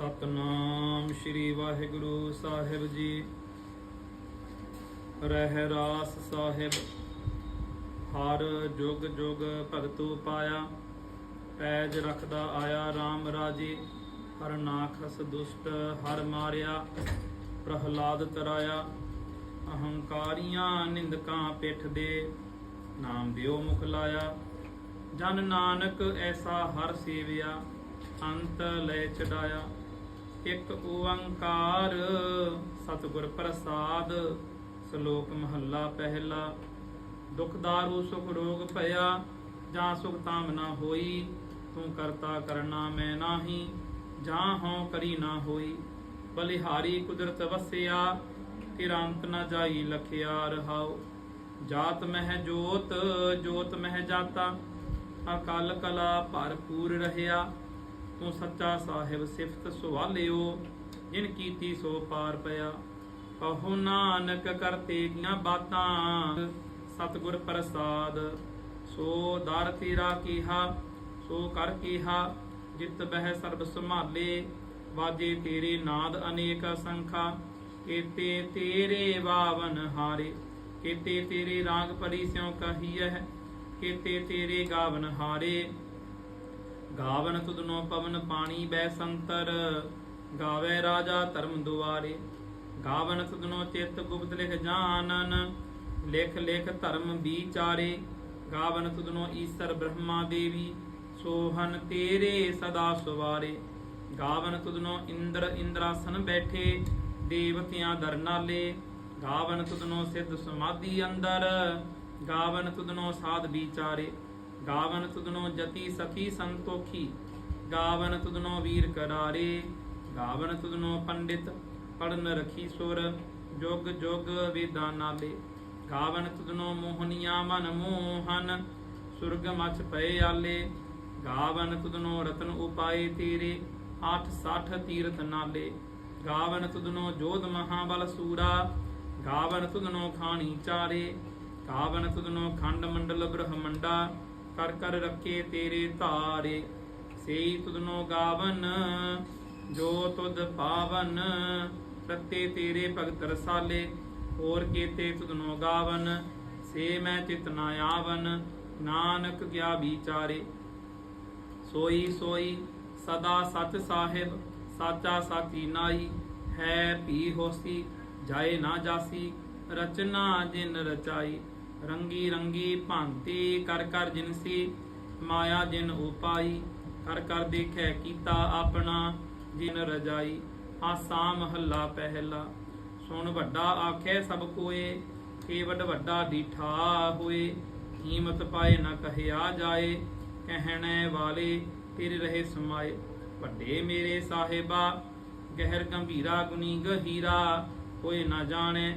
ਸਤਨਾਮ ਸ੍ਰੀ ਵਾਹਿਗੁਰੂ ਸਾਹਿਬ ਜੀ। ਰਹਿ ਰਾਸ ਸਾਹਿਬ, ਹਰ ਜੁਗ ਜੁਗ ਭਗਤੂ ਪਾਇਆ, ਪੈਜ ਰਖਦਾ ਆਇਆ RAM ਰਾਜੇ, ਹਰ ਨਾਖਸ ਦੁਸ਼ਟ ਹਰ ਮਾਰਿਆ, ਪ੍ਰਹਲਾਦ ਤਰਾਇਆ, ਅਹੰਕਾਰੀਆਂ ਨਿੰਦਕਾਂ ਪਿੱਠ ਦੇ, ਨਾਮ ਦਿਓ ਮੁਖ ਲਾਇਆ। ਜਨ ਨਾਨਕ ਐਸਾ ਹਰ ਸੇਵਿਆ, ਅੰਤ ਲੈ ਚੜਾਇਆ। ਇੱਕ ਓੰਕਾਰ, ਸਤਿਗੁਰ ਪ੍ਰਸਾਦ, ਸ਼ਲੋਕ ਮਹੱਲਾ ਪਹਿਲਾ। ਦੁਖ ਦਾਰੂ, ਸੁਖ ਰੋਗ ਭਇਆ, ਜਾਂ ਸੁਖ ਤਾਮ ਨਾ ਹੋਈ, ਤੂੰ ਕਰਤਾ ਕਰਨਾ ਮੈਂ ਨਾਹੀ, ਜਾਂ ਹਉ ਕਰੀ ਨਾ ਹੋਈ। ਬਲਿਹਾਰੀ ਕੁਦਰਤ ਵਸਿਆ ਤੇਰਾ ਨਾ ਜਾਈ ਲਖਿਆ ਰਹਾਉ। ਜਾਤ ਮਹਿ ਜੋਤ ਜੋਤ ਮਹਿ ਜਾਤਾ, ਅਕਲ ਕਲਾ ਭਰਪੂਰ ਰਹਿਆ। ਤੂੰ ਸੱਚਾ ਸਾਹਿਬ ਸਿਫਤ ਸੁਵਾਲਿਓ ਜਿਨ ਕੀਤੀ ਸੋ ਪਾਰ ਪਿਆ। ਕਹੋ ਨਾਨਕ ਕਰਤੇ ਦੀਆਂ ਬਾਤਾਂ, ਸਤਿਗੁਰ ਪ੍ਰਸਾਦ। ਸੋ ਦਰ ਤੇਰਾ ਕੀਹਾ, ਸੋ ਕਰ ਕੀਹਾ, ਜਿਤ ਬਹਿ ਸਰਬ ਸੰਭਾਲੇ। ਵਾਜੇ ਤੇਰੇ ਨਾਦ ਅਨੇਕ ਸੰਖਾ, ਕੀਤੇ ਤੇਰੇ ਵਾਵਨ ਹਾਰੇ। ਕੀਤੇ ਤੇਰੇ ਰਾਗ ਪਰੀ ਸਿਉ ਕਹੀਐ, ਕੀਤੇ ਤੇਰੇ ਗਾਵਨ ਹਾਰੇ। ਗਾਵਨ ਤੁਧਨੋ ਪਵਨ ਪਾਣੀ ਬੈ ਸੰਤਰ, ਗਾਵੇ ਰਾਜਾ ਧਰਮ ਦੁਆਰੇ। ਗਾਵਨ ਤੁਧਨੋ ਚਿਤ ਗੁਪਤ ਲਿਖ ਜਾਣਨ ਲਿਖ ਲਿਖ ਧਰਮ ਵਿਚਾਰੇ। ਗਾਵਨ ਤੁਧਨੋ ਈਸਰ ਬ੍ਰਹਮਾ ਦੇਵੀ, ਸੋਹਨ ਤੇਰੇ ਸਦਾ ਸਵਾਰੇ। ਗਾਵਨ ਤੁਧਨੋ ਇੰਦਰ ਇੰਦਰਾਸਨ ਬੈਠੇ, ਦੇਵਤਿਆਂ ਦਰ ਨਾਲੇ। ਗਾਵਨ ਤੁਧਨੋ ਸਿੱਧ ਸਮਾਧੀ ਅੰਦਰ, ਗਾਵਨ ਤੁਧਨੋ ਸਾਧ ਵਿਚਾਰੇ। ਗਾਵਨ ਤੁਧਨੋ ਜਤੀ ਸਖੀ ਸੰਤੋਖੀ, ਗਾਵਨ ਤੁਧਨੋ ਵੀਰ ਕਰਾਰੇ, ਗਾਵਨ ਤੁਧਨੋ ਪੰਡਿਤ, ਪੜਨ ਰਖੀ ਸੁਰ, ਜੋਗ ਜੁਗ ਵੇਦਾਂ ਨਾਲੇ। ਗਾਵਨ ਤੁਧਨੋ ਮੋਹਨੀਆਂ ਮਨ ਮੋਹਨ, ਸੁਰਗ ਮਚ ਪਏ ਆਲੇ। ਗਾਵਨ ਤੁਧਨੋ ਰਤਨ ਉਪਾਏ ਤੇਰੇ 860 ਤੀਰਥ ਨਾਲੇ। ਗਾਵਨ ਤੁਧਨੋ ਜੋਧ ਮਹਾਬਲ ਸੂਰਾ, ਗਾਵਨ ਤੁਧਨੋ ਖਾਣੀ ਚਾਰੇ। ਗਾਵਨ ਤੁਧਨੋ ਖੰਡ ਮੰਡਲ ਬ੍ਰਹਮੰਡਾ ਕਰ ਕਰ ਰੱਖੇ ਤੇਰੇ ਧਾਰੇ। ਸੇਈ ਤੁਧਨੋ ਗਾਵਨ, ਜੋ ਤੁਧ ਪਾਵਨ, ਰਤੇ ਤੇਰੇ ਭਗਤ ਰਸਾਲੇ। ਹੋਰ ਕੀਤੇ ਤੁਧਨੋ ਗਾਵਨ, ਸੇ ਮੈਂ ਚਿਤ ਨਾ ਆਵਨ, ਨਾਨਕ ਗਿਆ ਵਿਚਾਰੇ। ਸੋਈ ਸੋਈ ਸਦਾ ਸਚ ਸਾਹਿਬ, ਸਾਚਾ ਸਾਚੀ ਨਾਈ, ਹੈ ਭੀ ਹੋਸੀ, ਜਾਏ ਨਾ ਜਾਸੀ, ਰਚਨਾ ਜਿਨ ਰਚਾਈ। ਰੰਗੀ ਰੰਗੀ ਭਾਂਤੀ ਕਰ ਕਰ ਜਿਨਸੀ ਮਾਇਆ ਜਿਨ ਉਪਾਈ, ਕਰ ਕਰ ਦੇਖੈ ਕੀਤਾ ਆਪਣਾ ਜਿਨ ਰਜਾਈ, ਆਸਾ ਮਹੱਲਾ ਪਹਿਲਾ। ਸੁਣ ਵੱਡਾ ਆਖੇ ਸਭ ਕੋਏ ਕੇਵਡ ਵੱਡਾ ਡੀਠਾ ਹੋਏ, ਕੀਮਤ ਪਾਏ ਨਾ ਕਹਿਆ ਜਾਏ, ਕਹਿਣੇ ਵਾਲੇ ਤੇਰੇ ਰਹੇ ਸਮਾਏ। ਵੱਡੇ ਮੇਰੇ ਸਾਹਿਬਾ, ਗਹਿਰ ਗੰਭੀਰਾ ਗੁਨੀ ਗਹੀਰਾ, ਹੋਏ ਨਾ ਜਾਣੇ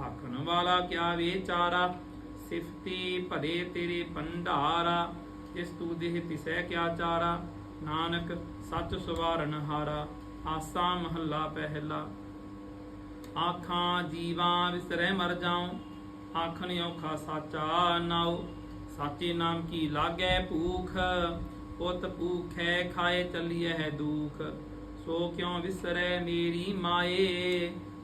ਆਖਣ ਵਾਲਾ ਕਿਆ ਵਿਚਾਰਾ? ਸਿਫਤੀ ਭਰੇ ਤੇਰੇ ਭੰਡਾਰਾ, ਜਿਸ ਤੂ ਦੇਹ ਤਿਸੈ ਕਿਆ ਚਾਰਾ? ਨਾਨਕ, ਸੱਚ ਸਵਾਰਨ ਹਾਰਾ, ਆਸਾ ਮਹੱਲਾ ਪਹਿਲਾ। ਆਖਾਂ, ਜੀਵਾਂ ਵਿਸਰੈ ਮਰ ਜਾਉ, ਆਖਣ ਔਖਾ ਸਾਚਾ ਨਾਉ। ਸਾਚੇ ਨਾਮ ਕੀ ਲਾਗੈ ਭੂਖ? ਪੁੱਤ ਭੂਖੈ ਖਾਏ ਚੱਲੀਐ ਹੈ ਦੁਖ। ਸੋ ਕਿਉ ਵਿਸਰੈ ਮੇਰੀ ਮਾਏ?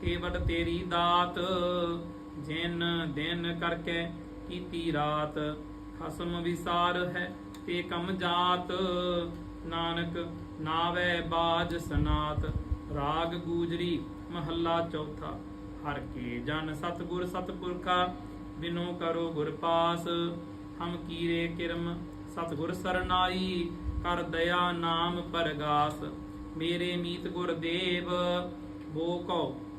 ਕੇਵਟ ਤੇਰੀ ਦਾਤ, ਜਿਨ ਦਿਨ ਕਰਕੇ ਕੀਤੀ ਰਾਤ, ਖਸਮ ਵਿਸਾਰ ਹੈ ਤੇ ਕਮ ਜਾਤ, ਨਾਨਕ ਨਾਵੇ ਬਾਜ ਸਨਾਤ, ਰਾਗ ਗੂਜਰੀ ਮਹੱਲਾ ਚੌਥਾ। ਹਰ ਕੇ ਜਨ ਸਤਗੁਰ ਸਤਪੁਰਖਾ, ਬਿਨੋ ਕਰੋ ਗੁਰ ਪਾਸ, ਹਮ ਕੀਰੇ ਕਿਰਮ, ਸਤਗੁਰ ਸਰਨਾਈ, ਕਰ ਦਇਆ ਨਾਮ ਪਰਗਾਸ। ਮੇਰੇ ਮੀਤ ਗੁਰਦੇਵ ਬੋ ਕਉ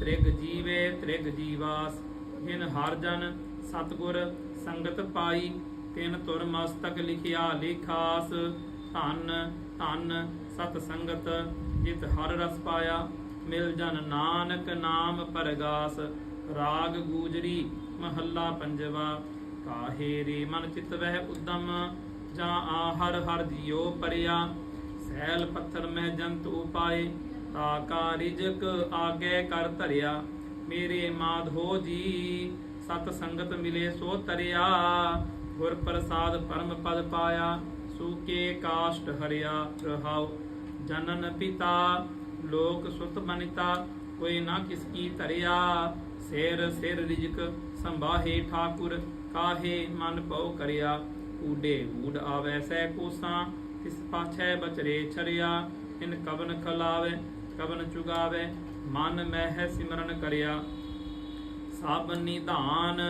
ਤ੍ਰਿਗ ਜੀਵੇ ਤ੍ਰਿਗ ਜੀਵਾਸ ਜਿਨ ਹਰ ਜਨ ਸਤਗੁਰ ਸੰਗਤ ਪਾਈ, ਤਿਨ ਤੁਰ ਮਸਤਕ ਲਿਖਿਆ ਲੇਖਾਸ, ਧਨ ਧਨ ਸਤ ਸੰਗਤ, ਜਿਤ ਹਰ ਰਸ ਪਾਇਆ, ਮਿਲ ਜਨ ਨਾਨਕ ਨਾਮ ਪਰਗਾਸ, ਰਾਗ ਗੂਜਰੀ ਮਹੱਲਾ ਪੰਜਵਾ, ਕਾਹੇ ਰੇ ਮਨ ਚਿਤ ਵਹਿ ਉਦਮ, ਜਾਂ ਆ ਹਰ ਹਰ ਜਿਉ ਪਰਿਆ, ਸੈਲ ਪੱਥਰ ਮਹਿ ਜੰਤ ਉਪਾਏ ਤਾ ਕਾ ਰਿਜਕ ਆਗੇ ਕਰ ਧਰਿਆ, ਮੇਰੇ ਮਾਧੋ ਜੀ, ਸਤ ਸੰਗਤ ਮਿਲੇ ਸੋ ਤਰਿਆ, ਗੁਰ ਪ੍ਰਸਾਦ ਪਰਮ ਪਦ ਪਾਇਆ, ਸੂਕੇ ਕਾਸ਼ਟ ਹਰਿਆ ਰਹਾਉ। ਜਨਨ ਪਿਤਾ, ਲੋਕ ਸੁਤ ਬਨਿਤਾ, ਕੋਈ ਨਾ ਕਿਸ ਕੀ ਧਰਿਆ, ਸਿਰ ਸਿਰ ਰਿਜਕ ਸੰਭਾਹੇ ਠਾਕੁਰ, ਕਾਹੇ ਮਨ ਭਉ ਕਰਿਆ। ਊਡੇ ਊਡ ਆਵੈ ਸੈ ਕੋਸਾਂ, ਤਿਸ ਪਾਛੈ ਬਚਰੇ ਛਰਿਆ ਇਨ ਕਵਨ ਖਲਾਵੇ ਕਵਨ ਚੁਗਾਵੇ, ਮਨ ਮਹਿ ਸਿਮਰਨ ਕਰਿਆ। ਸਭ ਨਿਧਾਨ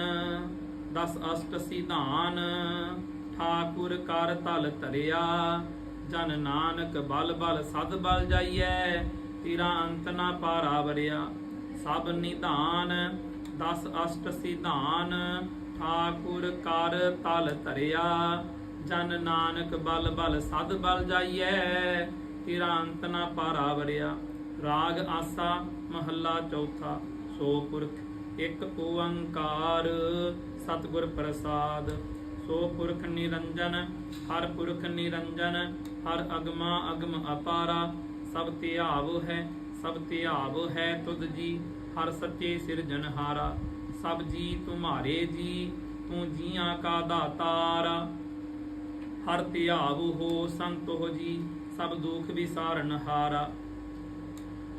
ਦਸ ਅਸ਼ਟ ਸਿਧਾਨ, ਠਾਕੁਰ ਕਰ ਤਲ ਧਰਿਆ। ਜਨ ਨਾਨਕ ਬਲ ਬਲ, ਸਦ ਬਲ ਜਾਈਐ, ਤੇਰਾ ਅੰਤ ਨਾ ਪਾਰਾ ਵਰਿਆ। ਸਭ ਨਿਧਾਨ ਦਸ ਅਸ਼ਟ ਸਿਧਾਨ, ਠਾਕੁਰ ਕਰ ਤਲ ਧਰਿਆ। ਜਨ ਨਾਨਕ ਬਲ ਬਲ, ਸਦ ਬਲ ਜਾਈਐ, ਤੇਰਾ ਅੰਤ ਨਾ ਪਾਰਾ ਵਰਿਆ। ਰਾਗ ਆਸਾ ਮਹੱਲਾ ਚੌਥਾ, ਸੋ ਪੁਰਖ ਇੱਕ ਓੰਕਾਰ ਸਤਿਗੁਰ ਪ੍ਰਸਾਦ। ਸੋ ਪੁਰਖ ਨਿਰੰਜਨ, ਹਰ ਪੁਰਖ ਨਿਰੰਜਨ, ਹਰ ਅਗਮਾ ਅਗਮ ਅਪਾਰਾ। ਸਭ ਧਿਆਵ ਹੈ, ਸਭ ਧਿਆਵ ਹੈ ਤੁਧ ਜੀ, ਹਰ ਸੱਚੇ ਸਿਰਜਨਹਾਰਾ ਸਭ ਜੀ ਤੁਮਾਰੇ ਜੀ, ਤੂੰ ਜੀਆਂ ਕਾ ਦਾਤਾਰਾ। ਹਰ ਧਿਆਵ ਹੋ ਸੰਤੋ ਜੀ, ਸਭ ਦੁਖ ਵਿਸਾਰਨ ਹਾਰਾ।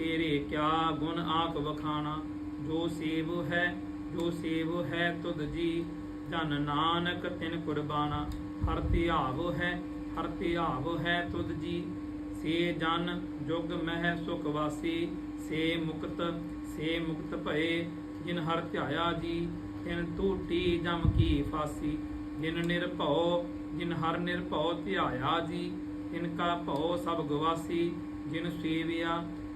ਤੇਰੇ ਕਿਆ ਗੁਣ ਆਖ ਵਖਾਣਾ? ਜੋ ਸੇਵ ਹੈ, ਜੋ ਸੇਵ ਹੈ ਤੁਧ ਜੀ, ਧਨ ਨਾਨਕ ਤਿਨ ਕੁਰਬਾਨਾ। ਹਰ ਧਿਆਵ ਹੈ, ਹਰ ਧਿਆਵ ਹੈ ਤੁਧ ਜੀ। ਸੇ ਜਨ ਜੁਗ ਮਹਿ ਸੁਖ ਵਾਸੀ, ਸੇ ਮੁਕਤ ਸੇ ਮੁਕਤ ਭਏ। ਜਿਨ ਹਰ ਧਿਆਇਆ ਜੀ, ਤਿਨ ਟੂਟੀ ਜਮ ਕੀ ਫਾਸੀ। ਜਿਨ ਨਿਰਭਉ, ਜਿਨ ਹਰ ਨਿਰਭਉ ਧਿਆਇਆ ਜੀ, ਤਿਨ ਕਾ ਭਉ ਸਭ ਗਵਾਸੀ। ਜਿਨ ਸੇਵਿਆ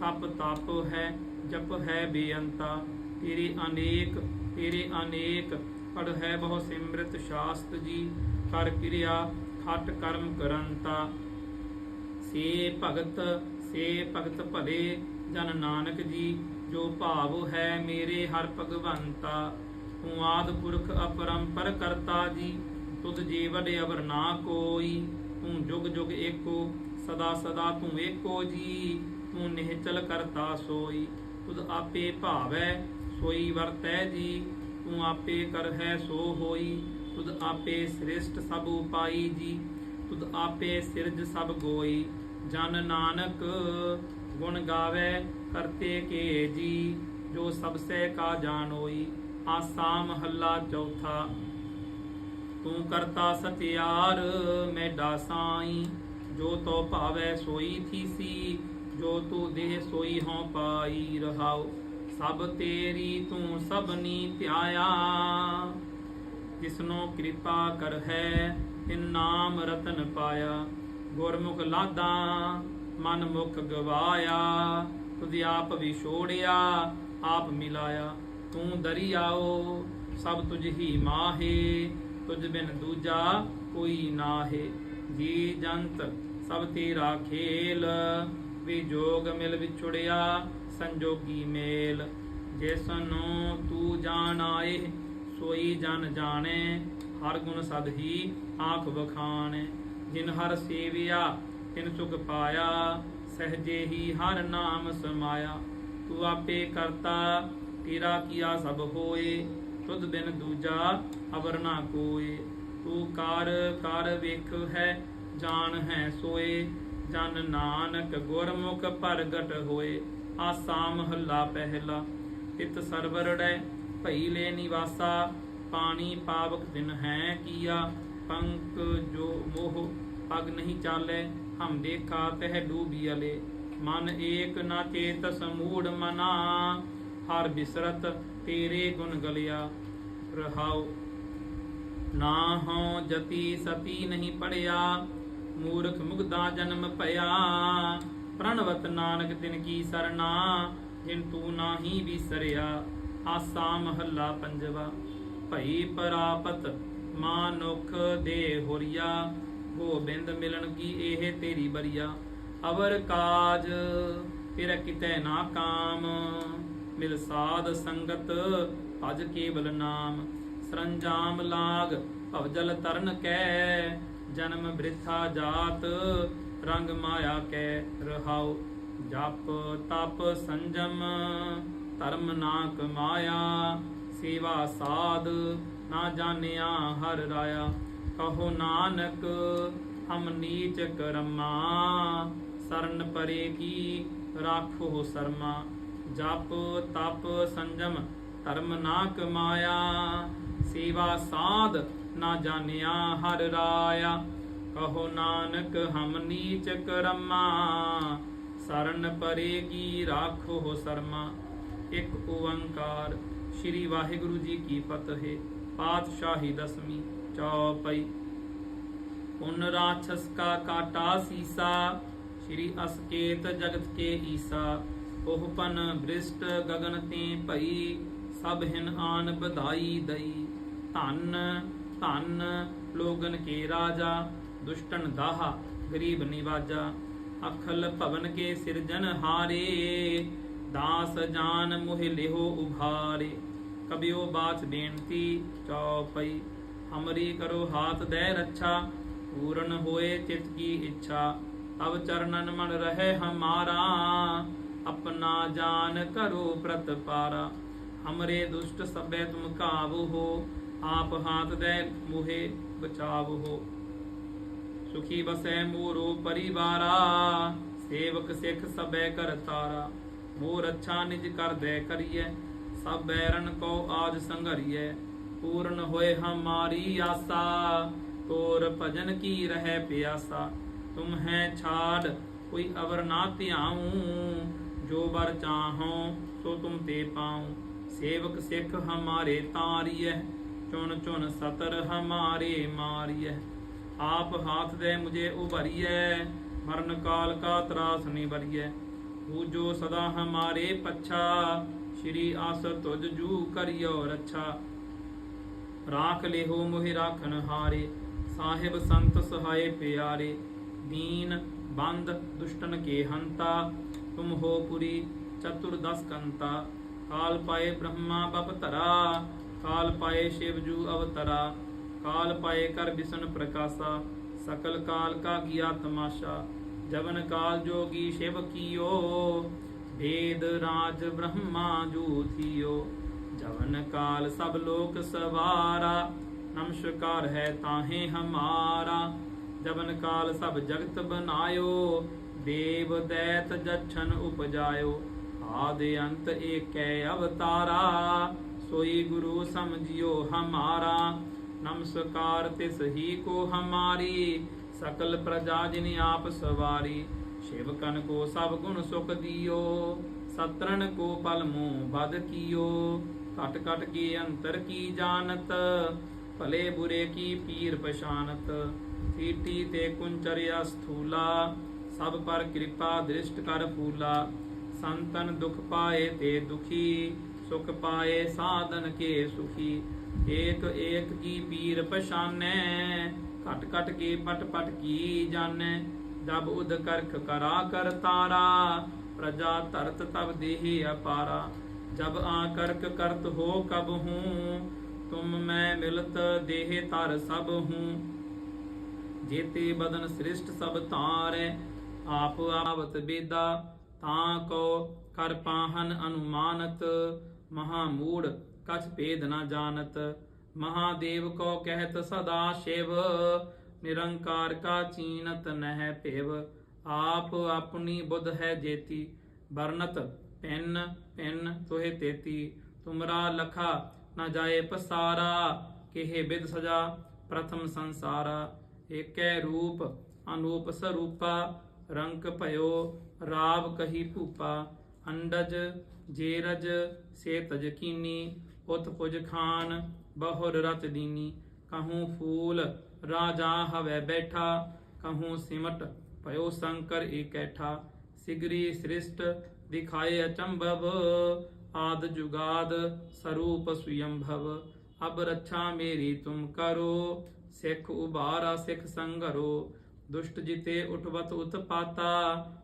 ਤਪ ਤਪ ਹੈ, ਜਪ ਹੈ ਬੇਅੰਤਾ। ਤੇਰੇ ਅਨੇਕ ਤੇਰੇ ਅਨੇਕ ਪੜ ਹੈ ਬਹੁ ਸਿਮਰਤ ਸ਼ਾਸਤ ਜੀ। ਕਰ ਕਿਰਿਆ ਖਟ ਕਰਮ ਕਰੰਤਾ। ਸੇ ਭਗਤ ਸੇ ਭਗਤ ਭਲੇ, ਜਨ ਨਾਨਕ ਜੀ, ਜੋ ਭਾਵ ਹੈ ਮੇਰੇ ਹਰ ਭਗਵੰਤਾ। ਤੂੰ ਆਦ ਪੁਰਖ ਅਪਰੰਪਰ ਕਰਤਾ ਜੀ, ਤੁਧ ਜੀਵਡ ਅਵਰ ਨਾ ਕੋਈ। ਤੂੰ ਜੁਗ ਜੁਗ ਏਕੋ, ਸਦਾ ਸਦਾ ਤੂੰ ਏਕੋ ਜੀ। ਤੂੰ ਨਿਹਚਲ ਕਰਤਾ ਸੋਈ, ਤੁਧ ਆਪੇ ਭਾਵੈ ਸੋਈ ਵਰਤੈ ਜੀ, ਤੂੰ ਆਪੇ ਕਰ ਸੋ ਹੋਈ, ਤੁਧ ਆਪੇ ਸ੍ਰਿਸ਼ਟ ਸਭ ਉਪਾਈ ਜੀ, ਤੁਧ ਆਪੇ ਸਿਰਜ ਸਭ ਗੋਈ, ਜਨ ਨਾਨਕ ਗੁਣ ਗਾਵੇ ਕਰਤੇ ਕੇ ਜੀ, ਜੋ ਸਭ ਸੇ ਕਾ ਜਾਣੋਈ ਆਸਾ ਮਹੱਲਾ ਚੌਥਾ। ਤੂੰ ਕਰਤਾ ਸਤਿਆਰ ਮੈਡਾ ਸਾਈ ਜੋ ਤੋ ਭਾਵੈ ਸੋਈ ਥੀਸੀ ਜੋ ਤੂੰ ਦੇਹ ਸੋਈ ਹਉ ਪਾਈ ਰਹਾਉ, ਸਭ ਤੇਰੀ ਤੂੰ ਸਭਨੀ ਧਿਆਇਆ। ਜਿਸਨੋ ਕਿਰਪਾ ਕਰ ਹੈ ਤਿਨ ਨਾਮ ਰਤਨ ਪਾਇਆ। ਗੁਰਮੁਖ ਲਾਦਾ ਮਨ ਮੁਖ ਗਵਾਇਆ। ਤੁਧ ਆਪ ਵੀ ਛੋੜਿਆ, ਆਪ ਮਿਲਾਇਆ। ਤੂੰ ਦਰਿਆਓ, ਸਭ ਤੁਝ ਹੀ ਮਾਹੇ। ਤੁਝ ਬਿਨ ਦੂਜਾ ਕੋਈ ਨਾਹੇ। ਜੀ ਜੰਤ, ਸਭ ਤੇਰਾ ਖੇਲ। ਵੀ ਮਿਲ ਵਿਛੁੜਿਆ, ਸੰਜੋਗੀ ਮੇਲ। ਜਿਸ ਨੂੰ ਤੂੰ ਜਾਣ ਆਏ, ਸੋਈ ਜਨ ਜਾਣੇ, ਹਰ ਗੁਣ ਸਦ ਹੀ ਆਖ ਵਖਾਣੇ। ਜਿਨ ਹਰ ਸੇਵਿਆ, ਤਿਨ ਸੁਖ ਪਾਇਆ, ਸਹਜੇ ਹੀ ਹਰ ਨਾਮ ਸਮਾਇਆ। ਤੂੰ ਆਪੇ ਕਰਤਾ, ਤੇਰਾ ਕੀਆ ਸਭ ਹੋਏ, ਤੁਧ ਬਿਨ ਦੂਜਾ ਅਵਰ ਨਾ ਕੋਏ। ਤੂੰ ਕਰ ਕਰ ਵੇਖ ਹੈ, ਜਾਣ ਹੈ ਸੋਏ ਜਨ ਨਾਨਕ ਗੁਰਮੁਖ ਪ੍ਰਗਟ ਹੋਏ ਆਸਾ ਮਹੱਲਾ ਪਹਿਲਾ। ਤਿਤ ਸਰਵਰੜੈ ਭਈ ਲੈ ਨਿਵਾਸਾ, ਪਾਣੀ ਪਾਵਕ ਦਿਨ ਹੈ ਕੀਆ। ਪੰਕ ਜੋ ਮੋਹ ਪਗ ਨਹੀਂ ਚਾਲੇ, ਹਮ ਦੇਖਾ ਤਹਿ ਡੂਬੀ ਅਲੇ। ਮਨ ਏਕ ਨਾ ਚੇਤ ਸਮੂੜ ਮਨਾ, ਹਰ ਬਿਸਰਤ ਤੇਰੇ ਗੁਣ ਗਲਿਆ। ਰਹਾਉ, ਨਾ ਹੋ ਜਤੀ ਸਤੀ ਨਹੀਂ ਪੜਿਆ। ਮੂਰਖ ਮੁਗਦਾ ਜਨਮ ਭਇਆ। ਪ੍ਰਣਵਤ ਨਾਨਕ ਤਿਨ ਕੀ ਸਰਨਾ, ਜਿਨ ਤੂੰ ਨਾਹੀ ਵਿਸਰਿਆ, ਆਸਾ ਮਹੱਲਾ ਪੰਜਵਾ। ਭਈ ਪਰਾਪਤ ਮਾਨੁਖ ਦੇ ਹੋਰੀਆ, ਗੋਬਿੰਦ ਮਿਲਣ ਕੀ ਇਹ ਤੇਰੀ ਬਰੀਆ। ਅਵਰ ਕਾਜ ਤੇਰਾ ਕਿਤੇ ਨਾ ਕਾਮ, ਮਿਲ ਸਾਧ ਸੰਗਤ ਭਜ ਕੇਵਲ ਨਾਮ। ਸਰੰਜਾਮ ਲਾਗ ਭਵਜਲ ਤਰਨ ਕੈ ਜਨਮ ਬ੍ਰਿਥਾ ਜਾਤ, ਰੰਗ ਮਾਇਆ ਕੈ ਰਹਾਉ, ਜਪ ਤਪ ਸੰਜਮ, ਧਰਮ ਨਾ ਕਮਾਇਆ ਸੇਵਾ ਸਾਧ, ਨਾ ਜਾਣਿਆ ਹਰ ਰਾਇਆ। ਕਹੋ ਨਾਨਕ, ਹਮ ਨੀਚ ਕਰਮਾ, ਸਰਨ ਪਰੇ ਕੀ ਰਾਖੋ ਸਰਮਾ। ਜਪ ਤਪ ਸੰਜਮ, ਧਰਮ ਨਾ ਕਮਾਇਆ ਸੇਵਾ ਸਾਧ ਨਾ ਜਾਣਿਆ ਹਰ ਰਾਇਆ। ਕਹੋ ਨਾਨਕ, ਹਮ ਨੀਚ ਕਰਮਾ। ਸਰਨ ਪਰੇ ਕੀ ਰਾਖੋ ਸਰਮਾ। ਇੱਕ ਓੰਕਾਰ, ਸ੍ਰੀ ਵਾਹਿਗੁਰੂ ਜੀ ਕੀ ਫਤਿਹ। ਪਾਤਸ਼ਾਹੀ ਦਸਵੀਂ, ਚੌਪਈ। ਪੁਨ ਰਾਛਸ ਕਾ ਕਾਟਾ ਸੀਸਾ, ਸ੍ਰੀ ਅਸਕੇਤ ਜਗਤ ਕੇ ਈਸਾ। ਉਹ ਪਨ ਬ੍ਰਿਸ਼ਟ ਗਗਨ ਤੇ ਭਈ, ਸਭ ਹਿਨ ਆਨ ਬਧਾਈ ਦਈ। ਧੰਨ ਧਨ ਲੋਗਨ ਕੇ ਰਾਜਾ, ਦੁਸ਼ਟਨ ਦਾਹਾ, ਗਰੀਬ ਨਿਵਾਜਾ। ਅਖਲ ਭਵਨ ਕੇ ਸਿਰਜਨ ਹਾਰੇ, ਦਾਸ ਜਾਨ ਮੁਹ ਲਿਹੋ ਉਭਾਰੇ ਕਬਿਓ ਬਾਤ ਬੇਨਤੀ ਚੌਪਈ, ਹਮਰੀ ਕਰੋ ਹਾਥ ਦੇ ਰੱਛਾ, ਪੂਰਨ ਹੋਏ ਚਿਤ ਕੀ ਇੱਛਾ। ਅਬ ਚਰਨਨ ਮਨ ਰਹੇ ਹਮਾਰਾ, ਆਪਣਾ ਜਾਨ ਕਰੋ ਪ੍ਰਤਪਾਰਾ। ਹਮਰੇ ਦੁਸ਼ਟ ਸਭੈ ਤੁਮ ਕਾਬੂ ਹੋ ਆਪ ਹਾਥ ਦੇ ਮੁਹੇ ਬਚਾਵ ਹੋ। ਸੁਖੀ ਬਸੈ ਮੋਰੋ ਪਰਿਵਾਰਾ, ਸੇਵਕ ਸਿੱਖ ਸਬੈ ਕਰ ਤਾਰਾ। ਮੋਰ ਅੱਛਾ ਨਿਜ ਕਰ ਦੇ ਕਰੀਐ, ਸਭ ਬੈਰਨ ਕੋ ਆਜ ਸੰਘਰੀਐ। ਪੂਰਨ ਹੋਏ ਹਮਾਰੀ ਆਸਾ, ਤੋਰ ਭਜਨ ਕੀ ਰਹਿ ਪਿਆਸਾ। ਤੁਮ ਹੈ ਛਾੜ, ਕੋਈ ਅਵਰ ਨਾ ਧਿਆਉ। ਜੋ ਵਰ ਚਾਹੋ ਸੋ ਤੁਮ ਤੇ ਪਾਉ। ਸੇਵਕ ਸਿੱਖ ਹਮਾਰੇ ਤਾਰੀਐ। ਚੁਣ ਚੁਣ ਸਤਰ ਹਮਾਰੇ ਮਾਰੀਐ। ਆਪ ਹਾਥ ਦੇ ਮੁਝੇ ਉਭਰੀਐ, ਮਰਨ ਕਾਲ ਕਾ ਤਰਾਸ ਨਹੀਂ ਬਰੀਐ ਜੋ ਸਦਾ ਹਮਾਰੇ ਪੱਛਾ, ਸ਼੍ਰੀ ਆਸ ਤੁਜ ਜੂ ਕਰਿਓ ਰੱਛਾ। ਰਾਖ ਲਿਹੋ ਮੋਹਿ ਰਾਖਨ ਹਾਰੇ, ਸਾਹਿਬ ਸੰਤ ਸਹਾਏ ਪਿਆਰੇ। ਦੀਨ ਬੰਦ ਦੁਸ਼ਟਨ ਕੇ ਹੰਤਾ, ਤੁਮ ਹੋ ਪੁਰੀ ਚਤੁਰਦਸ ਕੰਤਾ। ਕਾਲ ਪਾਏ ਬ੍ਰਹਮਾ ਬਪ ਧਰਾ ਕਾਲ ਪਾਏ ਸ਼ਿਵ ਜੂ ਅਵਤਰਾ, ਕਾਲ ਪਾਏ ਕਰ ਬਿਸ਼ਨ ਪ੍ਰਕਾਸ਼ਾ, ਸਕਲ ਕਾਲ ਕਾ ਕੀਆ ਤਮਾਸ਼ਾ ਜਵਨ ਕਾਲ ਜੋਗੀ ਸ਼ਿਵ ਕੀਓ ਵੇਦ ਰਾਜ ਬ੍ਰਹਮਾ ਜੂ ਥਿਓ, ਜਵਨ ਕਾਲ ਸਭ ਲੋਕ ਸਵਾਰਾ, ਨਮਸਕਾਰ ਹੈ ਤਾਹੇ ਹਮਾਰਾ, ਜਵਨ ਕਾਲ ਸਭ ਜਗਤ ਬਨਾਇਓ, ਦੇਵ ਦੈਤ ਜਛਨ ਉਪਜਾਇਓ, ਆਦਿ ਅੰਤ ਏਕੈ ਅਵਤਾਰਾ ਸੋਈ ਗੁਰੂ ਸਮਝਿਓ ਹਮਾਰਾ, ਨਮਸਕਾਰ ਤਿਸ ਹੀ ਕੋ ਹਮਾਰੀ, ਸਕਲ ਪ੍ਰਜਾ ਜਿਨ ਆਪ ਸਵਾਰੀ ਸ਼ਿਵਕਨ ਕੋ ਸਭ ਗੁਣ ਸੁਖ ਦਿਓ ਸਤਰਨ ਕੋ ਪਲ ਮੂਹ ਬਦ ਕੀਓ ਕਟ ਕਟ ਕੀ ਅੰਤਰ ਕੀ ਜਾਣਤ, ਭਲੇ ਬੁਰੇ ਕੀ ਪੀਰ ਪਛਾਨਤ ਸੀਟੀ ਤੇ ਕੁੰਚਰਿਆ ਸਥੂਲਾ, ਸਭ ਪਰ ਕਿਰਪਾ ਦ੍ਰਿਸ਼ਟ ਕਰ ਫੂਲਾ, ਸੰਤਨ ਦੁਖ ਪਾਏ ਤੇ ਦੁਖੀ ਸੁਖ ਪਾਏ ਸਾਧਨ ਕੇ ਸੁਖੀ, ਏਕ ਏਕ ਕੀ ਪੀਰ ਪਛਾਨੈ, ਘਟ ਘਟ ਕੇ ਪਟ ਪਟ ਕੀ ਜਾਣੈ, ਜਬ ਉਦ ਕਰਖ ਕਰਾ ਕਰ ਤਾਰਾ, ਪ੍ਰਜਾ ਧਰਤ ਤਬ ਦੇਹੀ ਅਪਾਰਾ, ਜਬ ਆ ਕਰਕ ਕਰਤ ਹੋ ਕਬ ਹੂੰ, ਤੁਮ ਮੈਂ ਮਿਲਤ ਦੇਹ ਤਰ ਸਭ ਹੂੰ। ਜੇਤੇ ਬਦਨ ਸ੍ਰਿਸ਼ਟ ਸਭ ਤਾਰੈ ਆਪ ਆਵਤ ਬੇਦਾ, ਤਾਂ ਕੋ ਕਰ ਪਾਹਨ ਅਨੁਮਾਨਤ ਮਹਾ ਮੂੜ ਕਛ ਭੇਦ ਨਾ ਜਾਣਤ। ਮਹਾਦੇਵ ਕੋ ਕਹਿਤ ਸਦਾ ਸ਼ਿਵ, ਨਿਰੰਕਾਰ ਕਾ ਚੀਨਤ ਨਹਿ ਭੇਵ। ਆਪ ਆਪਣੀ ਬੁੱਧ ਹੈ ਜੇਤੀ ਵਰਨਤ ਪਿੰਨ ਪਿੰਨ ਤੋਹਿ ਤੇਤੀ। ਤੁਮਰਾ ਲਖਾ ਨਾ ਜਾਏ ਪਸਾਰਾ, ਕਿਹ ਬਿਦ ਸਜਾ ਪ੍ਰਥਮ ਸੰਸਾਰਾ। ਏਕੈ ਰੂਪ ਅਨੂਪ ਸਰੂਪਾ ਰੰਕ ਭਇਓ ਰਾਵ ਕਹੀ ਭੂਪਾ। ਅੰਡਜ, ਜੇਰਜ ਸੇਤ ਤਜ ਉਤ ਪੁਜ ਖਾਨ, ਬਹੁਰ ਰਤ ਦੀਨੀ। ਕਹੂੰ ਫੂਲ, ਰਾਜਾ ਹਵੇ ਬੈਠਾ। ਕਹੂੰ ਸਿਮਟ, ਭਇਓ ਸ਼ੰਕਰ ਇਕੈਠਾ ਸਿਗਰੀ ਸ੍ਰਿਸ਼ਟ, ਦਿਖਾਏ ਅਚੰਭਵ। ਆਦ ਜੁਗਾਦ, ਸਰੂਪ ਸੁਯੰਭਵ। ਅਬ ਰੱਛਾ ਮੇਰੀ ਤੁਮ ਕਰੋ, ਸਿੱਖ ਉਬਾਰਾ ਸਿੱਖ ਸੰਗਰੋ। ਦੁਸ਼ਟ ਜਿਤੇ ਉਠਵਤ ਉਤਪਾਤਾ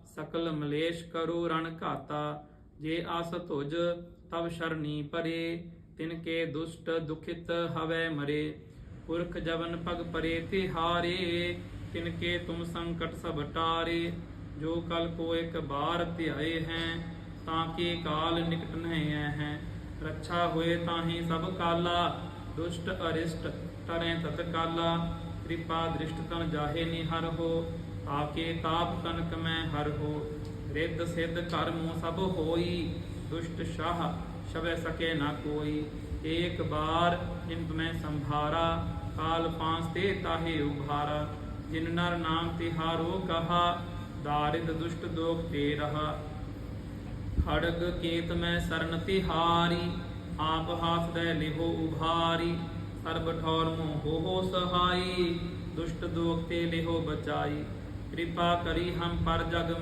ਸਕਲ ਮਲੇਸ਼ ਕਰੋ ਰਣ ਘਾਤਾ। ਜੇ ਆਸ ਤੁਜ ਤਬ ਸ਼ਰਣੀ ਪਰੇ, ਤਿਨ ਕੇ ਦੁਸ਼ਟ ਦੁਖਿਤ ਹਵੈ ਮਰੇ। ਪੁਰਖ ਜਵਨ ਪਗ ਪਰੇ ਤੇ ਹਾਰੇ, ਤਿਨ ਕੇ ਤੁਮ ਸੰਕਟ ਸਭ ਟਾਰੇ। ਜੋ ਕਲ ਕੋ ਇੱਕ ਬਾਰ ਧਿਆਏ ਹੈ, ਤਾਂ ਕਿ ਕਾਲ ਨਿਕਟ ਨਹੀਂ ਹੈ। ਰੱਛਾ ਹੋਏ ਤਾਹੀ ਸਭ ਕਾਲਾ, ਦੁਸ਼ਟ ਅਰਿਸ਼ਟ ਟਰੈ ਤਤ ਕਾਲਾ। ਕਿਰਪਾ ਦ੍ਰਿਸ਼ਟ ਤਨ ਜਾਹੇ ਨੀ ਹਰ ਹੋ ਆਕੇ ਤਾਪ ਕਨਕ ਮੈਂ ਹਰ ਹੋ। ਰਿੱਧ ਸਿੱਧ ਕਰਮੋ ਸਭ ਹੋਈ ਦੁਸ਼ਟ ਸ਼ਾਹ ਸ਼ਬੈ ਸਕੇ ਨਾ ਕੋਈ। ਏਕ ਬਾਰ ਜਿਨ ਮੈਂ ਸੰਭਾਰਾ, ਕਾਲ ਪਾਂਸ ਤੇ ਤਾਹੇ ਉਭਾਰਾ। ਜਿਨ ਨਰ ਨਾਮ ਤਿਹਾਰੋ ਕਹਾ, ਦਾਰਿਦ ਦੁਸ਼ਟ ਦੋਖ ਤੇ ਰਹਾ। ਖੜਗ ਕੇਤ ਮੈਂ ਸਰਨ ਤਿਹਾਰੀ ਆਪ ਹਾਥ ਦੇ ਲਿਹੋ ਉਭਾਰੀ। ਸਰਬ ਠੌਰ ਮੋਹ ਹੋ ਹੋ ਸਹਾਈ, ਦੁਸ਼ਟ ਦੋਖ ਤੇ ਲਿਹੋ ਬਚਾਈ। ਕਿਰਪਾ ਕਰੀ ਹਮ ਪਰ ਜਗ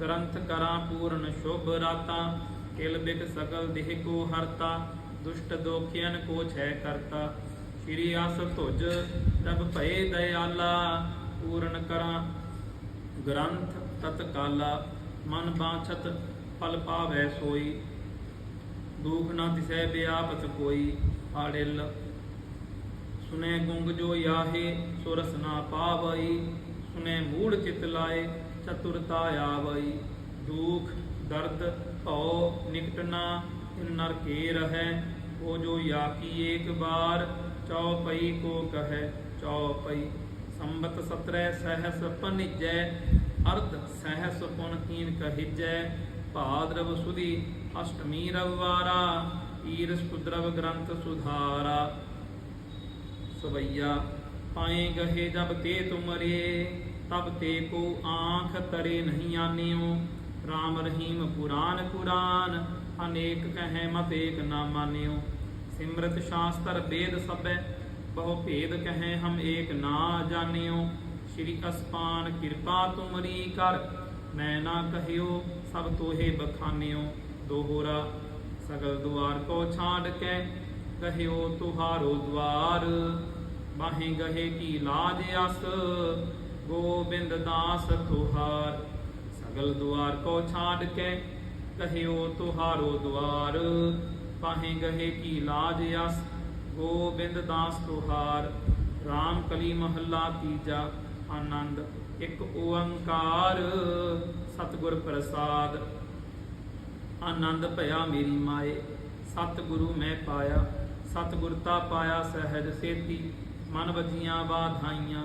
ਗ੍ਰੰਥ ਕਰਾਂ ਪੂਰਨ ਸ਼ੁਭ ਰਾਤਾ, ਕਿਲ ਬਿਕ ਸਕਲ ਦੇਹ ਕੋ ਹਰਤਾ, ਦੁਸ਼ਟ ਦੋਖਿਆਨ ਕੋ ਛੈ ਕਰਤਾ। ਸ਼੍ਰੀ ਆਸ ਧੁਜ ਤਬ ਭਏ ਦਇਆਲਾ, ਪੂਰਨ ਕਰਾਂ ਗ੍ਰੰਥ ਤਤਕਾਲਾ, ਮਨ ਬਾਛਤ ਫਲ ਪਾਵੈ ਸੋਈ। ਦੁਖ ਨਾ ਤਿਸੈ ਬਿਆਪਤ ਕੋਈ, ਆੜਿਲ। ਸੁਨੇ ਗੁੰਗ ਜੋ ਯਾਹੇ, ਸੁਰਸ ਨਾ ਪਾਵਈ, ਸੁਨੇ ਮੂੜ ਚਿਤ ਲਾਏ। ਚਤੁਰਤਾ ਆਵਈ ਦੁਖ ਦਰਦ ਭਉ ਨਿਕਟ ਨਾ ਇਨ ਨਰ ਕੇ ਰਹੈ ਉਹ ਜੋ ਯਾ ਕੀ ਏਕ ਬਾਰ ਚੌਪਈ ਕੋ ਕਹੈ ਚੌਪਈ ਸੰਬਤ ਸਤਰੈ ਸਹਸ ਪਨਿਜੈ ਅਰਧ ਸਹਸ ਪੁਨ ਕੀਨ ਕਹਿਜੈ ਭਾਦਰਵ ਸੁਦੀ ਅਸ਼ਟਮੀ ਰਵਵਾਰਾ ਈਰਸ ਕੁਦਰਵ ਗ੍ਰੰਥ ਸੁਧਾਰਾ ਸਵਈਆ ਪਾਏ ਗਹੇ ਜਬ ਤੇ ਤੁਮਰੇ ਤਬ ਤੇ ਕੋ ਆਂਖ ਤਰੇ ਨਹੀਂ ਆਨਿਓ। RAM ਰਹੀਮ ਪੁਰਾਨ ਪੁਰਾਨ, ਅਨੇਕ ਕਹੈ ਮਤ ਏਕ ਨਾ ਮਾਨਿਓ। ਸਿਮਰਤ ਸ਼ਾਸਤਰ ਵੇਦ ਸਭੈ ਬਹੁ ਭੇਦ ਕਹੈ ਹਮ ਏਕ ਨਾ ਜਾਣਿਓ। ਸ਼੍ਰੀ ਅਸਪਾਨ ਕਿਰਪਾ ਤੁਮਰੀ ਕਰ, ਮੈਂ ਨਾ ਕਹਿਓ ਸਭ ਤੋਹੇ ਬਖਾਨਿਓ। ਦੋਹਰਾ ਸਗਲ ਦੁਆਰ ਕੋ ਛਾੜ ਕੇ, ਕਹਿਓ ਤੁਹਾਰੋ ਦੁਆਰ ਬਾਹੇ ਗਹੇ ਕੀ ਲਾਜ ਅਸ ਗੋਬਿੰਦ ਦਾਸ ਤੁਹਾਰ, ਸਗਲ ਦੁਆਰ ਕੋ ਛਾੜ ਕੇ ਕਹਿਓ ਤੁਹਾਰੋ ਦੁਆਰ। ਪਾਹੇ ਗਹੇ ਕੀ ਲਾਜ ਅਸ, ਗੋਬਿੰਦ ਦਾਸ ਤੁਹਾਰ। RAM ਕਲੀ ਮਹੱਲਾ ਤੀਜਾ, ਆਨੰਦ ਇੱਕ ਓੰਕਾਰ, ਸਤਿਗੁਰ ਪ੍ਰਸਾਦ। ਆਨੰਦ ਭਇਆ ਮੇਰੀ ਮਾਏ, ਸਤਿਗੁਰੂ ਮੈਂ ਪਾਇਆ। ਸਤਿਗੁਰਤਾ ਪਾਇਆ ਸਹਿਜ ਸੇਤੀ, ਮਨ ਵਜੀਆਂ ਬਾਧਾਈਆਂ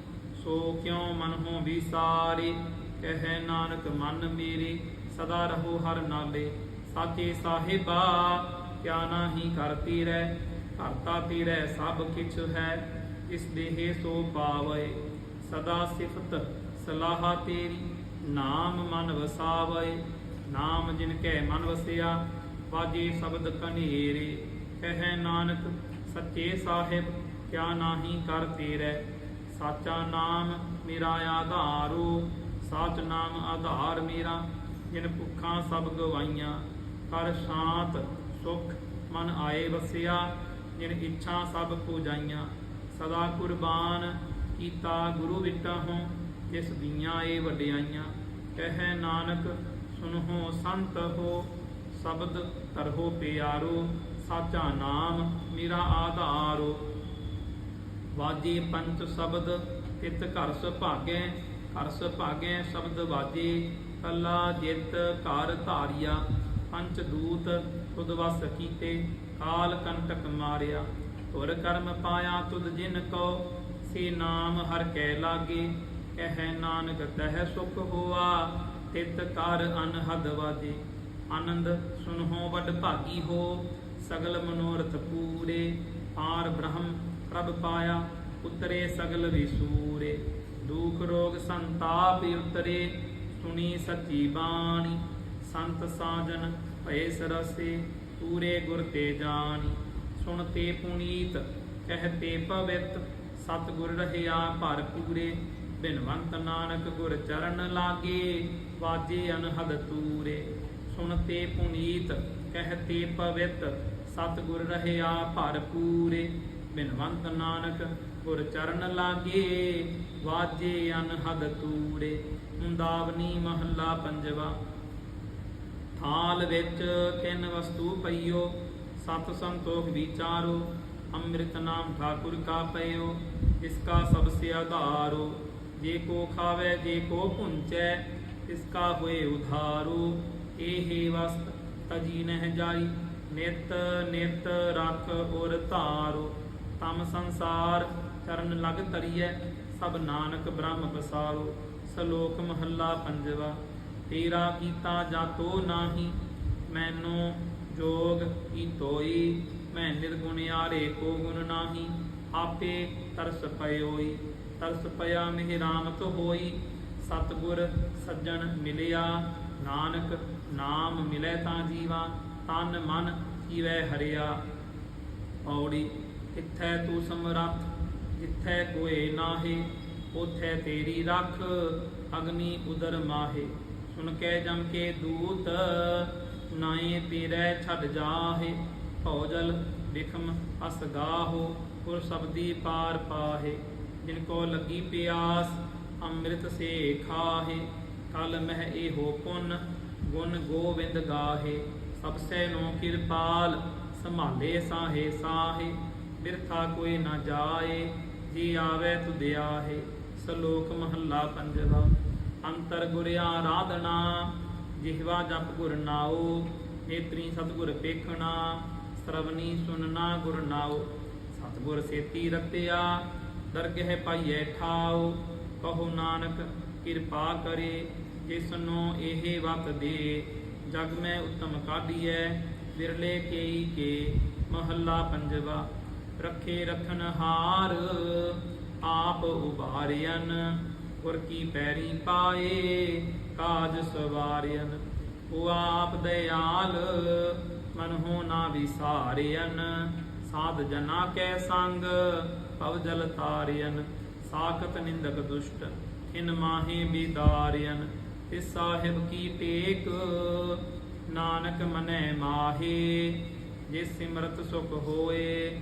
ਸੋ ਕਿਉ ਮਨ ਹੋ ਵਿਸਾਰੇ? ਕਹਿ ਨਾਨਕ, ਮਨ ਮੇਰੇ, ਸਦਾ ਰਹੋ ਹਰ ਨਾਲੇ। ਸਾਚੇ ਸਾਹਿਬਾ, ਕਿਆ ਨਾਹੀ ਕਰਤੀ ਰਹਿ ਕਰਤਾ ਤੇਰੇ ਸਭ ਕਿਛ ਹੈ, ਇਸ ਦੇਹ ਸੋ ਪਾਵੇ। ਸਦਾ ਸਿਫਤ ਸਲਾਹ ਤੇਰੀ, ਨਾਮ ਮਨ ਵਸਾਵੇ। ਨਾਮ ਜਿਨ ਕੈ ਮਨ ਵਸਿਆ, ਵਾਜੇ ਸ਼ਬਦ ਕਨੇਰੇ। ਕਹਿ ਨਾਨਕ, ਸੱਚੇ ਸਾਹਿਬ, ਕਿਆ ਨਾਹੀ ਕਰ ਤੇਰੇ ਸਾਚਾ ਨਾਮ ਮੇਰਾ ਆਧਾਰੋ, ਸਾਚ ਨਾਮ ਆਧਾਰ ਮੇਰਾ, ਜਿਨ ਭੁੱਖਾਂ ਸਭ ਗਵਾਈਆਂ। ਕਰ ਸ਼ਾਂਤ ਸੁਖ ਮਨ ਆਏ ਵਸਿਆ, ਜਿਨ ਇੱਛਾ ਸਭ ਪੂਜਾਈਆਂ। ਸਦਾ ਕੁਰਬਾਨ ਕੀਤਾ ਗੁਰੂ ਵਿਟਾ ਹੂੰ, ਜਿਸ ਦੀਆਂ ਏ ਵਡਿਆਈਆਂ। ਕਹਿ ਨਾਨਕ, ਸੁਨਹੁ ਸੰਤ ਹੋ, ਸ਼ਬਦ ਤਰਹੋ ਪਿਆਰੋ, ਸਾਚਾ ਨਾਮ ਮੇਰਾ ਆਧਾਰੋ। ਵਾਜੇ ਪੰਚ ਸ਼ਬਦ, ਤਿਤ ਘਰ ਸੁਭਾਗੈ ਘਰ ਸੁਭਾਗੈ ਸ਼ਬਦ ਵਾਜੇ, ਕੱਲਾ ਜਿਤ ਘਰ ਧਾਰਿਆ, ਪੰਚ ਦੂਤ ਤੁਧ ਵਸ ਕੀਤੇ, ਕਾਲ ਕੰਟਕ ਮਾਰਿਆ। ਤੁਰ ਕਰਮ ਪਾਇਆ ਤੁਧ ਜਿਨ ਕੋ ਸੇ ਨਾਮ ਹਰ ਕੈ ਲਾਗੇ। ਕਹਿ ਨਾਨਕ ਤਹਿ ਸੁਖ ਹੋਆ, ਤਿਤ ਕਰ ਅਨਹਦ ਵਾਜੇ। ਆਨੰਦ ਸੁਨਹੁ ਵੱਡ ਭਾਗੀ ਹੋ, ਸਗਲ ਮਨੋਰਥ ਪੂਰੇ। ਪਾਰ ਬ੍ਰਹਮ ਪ੍ਰਭ ਪਾਇਆ, ਉਤਰੇ ਸਗਲ ਵਿਸੂਰੇ। ਦੁਖ ਰੋਗ ਸੰਤਾਪ ਉਤਰੇ, ਸੁਣੀ ਸੱਚੀ ਬਾਣੀ। ਸੰਤ ਸਾਜਨ ਭਏ ਸਰਸੇ, ਪੂਰੇ ਗੁਰ ਤੇ ਜਾਣੀ। ਸੁਣਤੇ ਪੁਨੀਤ ਕਹਤੇ ਪਵਿੱਤ। ਸਤ ਗੁਰ ਰਹਿਆ ਭਰ ਪੂਰੇ, ਬਿਨਵੰਤ ਨਾਨਕ ਗੁਰ ਚਰਨ ਲਾਗੇ, ਵਾਜੇ ਅਨਹਦ ਤੂਰੇ। ਸੁਣਤੇ ਪੁਨੀਤ ਕਹਤੇ ਪਵਿੱਤ। ਸਤ ਗੁਰ ਰਹਿਆ ਭਰ ਪੂਰੇ ਬਿਨਵੰਤ ਨਾਨਕ, ਗੁਰ ਚਰਨ ਲਾਗੇ, ਵਾਜੇ ਅਨਹਦ ਤੂਰੇ ਮੁੰਦਾਵਨੀ ਮਹੱਲਾ ਪੰਜਵਾ। ਥਾਲ ਵਿੱਚ ਤਿੰਨ ਵਸਤੂ ਪਈਓ, ਸਤ ਸੰਤੋਖ ਵਿਚਾਰੋ, ਅੰਮ੍ਰਿਤ ਨਾਮ ਠਾਕੁਰ ਕਾ ਪਇਓ, ਇਸ ਕਾ ਸਭ ਸੇ ਆਧਾਰੋ। ਜੇ ਕੋ ਖਾਵੇ, ਜੇ ਕੋ ਪੁੰਚੈ ਇਸ ਕਾ ਹੋਏ ਉਧਾਰੋ। ਏਹੇ ਵਸਤ ਤਜੀ ਨਹਿ ਜਾਈ, ਨਿਤ ਨਿਤ ਰਖ ਔਰ ਧਾਰੋ। ਤਮ ਸੰਸਾਰ ਚਰਨ ਲਗ ਤਰੀਐ ਸਭ ਨਾਨਕ ਬ੍ਰਹਮ ਬਸਾਰੋ ਸਲੋਕ ਮਹੱਲਾ ਪੰਜਵਾ, ਤੇਰਾ ਕੀਤਾ ਜਾਤੋ ਨਾਹੀ, ਮੈਨੂੰ ਜੋਗ ਕੀ ਤੋਈ ਮੈਂ ਨਿਰਗੁਣਿਆਰੇ ਕੋ ਗੁਣ ਨਾਹੀ, ਆਪੇ ਤਰਸ ਪਇਓਈ, ਤਰਸ ਪਿਆ ਮਿਹ ਤੋ ਹੋਈ, ਸਤਗੁਰ ਸੱਜਣ ਮਿਲਿਆ, ਨਾਨਕ ਨਾਮ ਮਿਲੇ ਤਾਂ ਜੀਵਾ, ਤਨ ਮਨ ਜੀਵੈ ਹਰਿਆ। ਔੜੀ ਕਿੱਥੈ ਤੂੰ ਸਮਰੱਥ, ਜਿੱਥੈ ਕੋਏ ਨਾਹੀ ਉਥੈ ਤੇਰੀ ਰੱਖ, ਅਗਨੀ ਉਦਰ ਮਾਹੇ। ਸੁਣ ਕੇ ਜਮ ਕੇ ਦੂਤ ਨਾਏ ਤੇਰੇ ਛੱਡ ਜਾਹੇ। ਭੌਜਲ ਵਿਖਮ ਅਸ ਗਾਹੋ, ਗੁਰ ਸਬਦੀ ਪਾਰ ਪਾਹੇ। ਜਿਨ ਕੋ ਲੱਗੀ ਪਿਆਸ, ਅੰਮ੍ਰਿਤ ਸੇ ਖਾਹੇ। ਕਲ ਮਹਿ ਇਹੋ ਪੁੰਨ, ਗੁਣ ਗੋਵਿੰਦ ਗਾਹੇ। ਸਭ ਸੇ ਨੋ ਕਿਰਪਾਲ, ਸੰਭਾਲੇ ਸਾਹੇ ਸਾਹੇ। ਬਿਰਥਾ ਕੋਈ ਨਾ ਜਾਏ, ਜੀ ਆਵੇ ਤੁਧ ਆਹੇ ਸਲੋਕ ਮਹੱਲਾ ਪੰਜਵਾ। ਅੰਤਰ ਗੁਰ ਆਰਾਧਨਾ, ਜਿਹਵਾ ਜਪ ਗੁਰ ਨਾਉ, ਨੇਤਰੀ ਸਤਗੁਰ ਪੇਖਣਾ ਸਰਵਨੀ ਸੁਨਣਾ ਗੁਰ ਨਾਉ। ਸਤਗੁਰ ਸੇਤੀ ਰਤਿਆ ਦਰਗਹਿ ਪਾਈਐ ਠਾਉ। ਕਹੋ ਨਾਨਕ, ਕਿਰਪਾ ਕਰੇ ਜਿਸਨੋ ਇਹ ਵਤ ਦੇ। ਜਗ ਮੈਂ ਉਤਮ ਕਾਢੀਐ ਵਿਰਲੇ ਕੇਈ ਕੇ। ਮਹੱਲਾ ਪੰਜਵਾ। ਰੱਖੇ ਰਖਨ ਹਾਰ, ਆਪ ਉਬਾਰਿਆਨ ਗੁਰ ਕੀ ਪੈਰੀ ਪਾਏ, ਕਾਜ ਸਵਾਰਿਆਨ ਉਹ ਆਪ ਦਇਆਲ, ਮਨ ਹੋ ਨਾ ਵਿਸਾਰਿਆਨ ਸਾਧ ਜਨਾ ਕੈ ਸੰਗ ਪਵ ਜਲ ਤਾਰਿਆਨ ਸਾਖਤ ਨਿੰਦਕ ਦੁਸ਼ਟ ਇਨ ਮਾਹੇ ਬਿਦਾਰਿਆਨ ਇਸ ਸਾਹਿਬ ਕੀ ਟੇਕ ਨਾਨਕ ਮਨੈ ਮਾਹੇ, ਜੇ ਸਿਮਰਤ ਸੁਖ ਹੋਏ